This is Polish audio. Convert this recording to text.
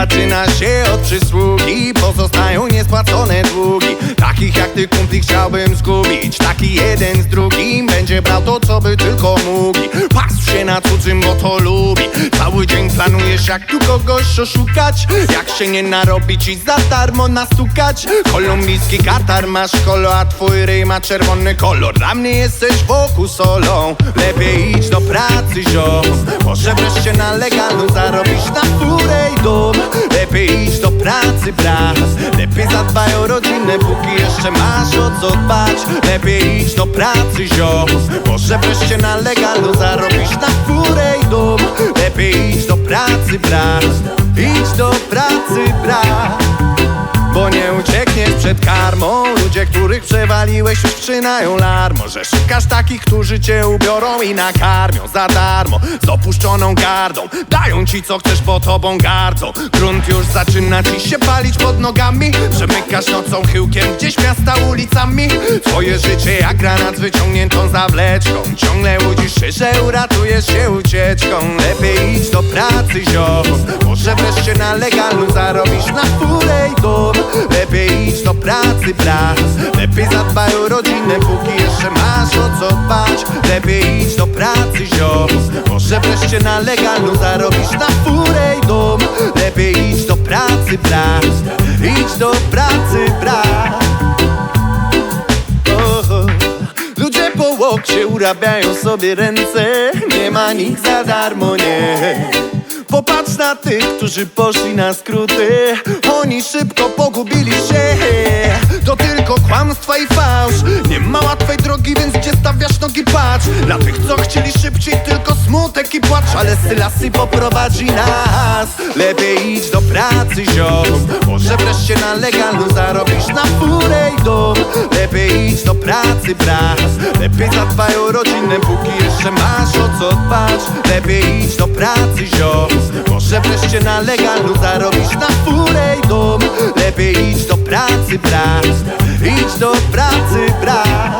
Zaczyna się od przysługi Pozostają niespłacone długi. Takich jak ty kumpli chciałbym zgubić. Taki jeden z drugim Będzie brał to co by tylko mógł. Patrz się na cudzym, bo to lubi. Cały dzień planujesz jak tu kogoś oszukać. Jak się nie narobić i za darmo nastukać. Kolumbijski Katar masz kolo A twój ryj ma czerwony kolor. Dla mnie jesteś wokół solą Lepiej idź do pracy ziom. Może wreszcie na legalu zarobisz na furę pracy brat. Lepiej zadbaj o rodzinę, póki jeszcze masz o co dbać. Lepiej idź do pracy ziom. Może wreszcie na legalną zarobisz na furę przed karmą. Ludzie, których przewaliłeś już wszczynają lar. Może szukasz takich, którzy cię ubiorą i nakarmią Za darmo, z opuszczoną gardą. Dają ci co chcesz, bo tobą gardzą. Grunt już zaczyna ci się palić pod nogami. Przemykasz nocą chyłkiem gdzieś miasta ulicami. Twoje życie jak granat z wyciągniętą zawleczką. Ciągle łudzisz że uratujesz się ucieczką. Lepiej idź do pracy ziom. Może wreszcie na legalną zarobisz na i dom. Lepiej idź do pracy brat. Lepiej zadbaj o rodzinę, póki jeszcze masz o co dbać. Lepiej idź do pracy ziom. Może wreszcie na legalną zarobisz na furę i dom. Lepiej idź do pracy brat. Idź do pracy brat. Ludzie po łokcie urabiają sobie ręce. Nie ma nikt za darmo, nie Popatrz na tych, którzy poszli na skróty. Oni szybko pogubili się. To tylko kłamstwa i fałsz. Nie ma łatwej drogi, więc gdzie stawiasz nogi? Patrz. Dla tych, co chcieli szybciej, tylko smutek i płacz. Ale Sylasy poprowadzi nas. Lepiej idź do pracy, ziom. Może wreszcie na legalną zarobisz na furę i dom. Lepiej idź do pracy, brat. Lepiej zadbaj o rodzinę, póki jeszcze masz o co dbać. Lepiej idź do pracy, ziom wreszcie na legalną zarobisz na furę i dom. Lepiej idź do pracy, brat. Idź do pracy, brat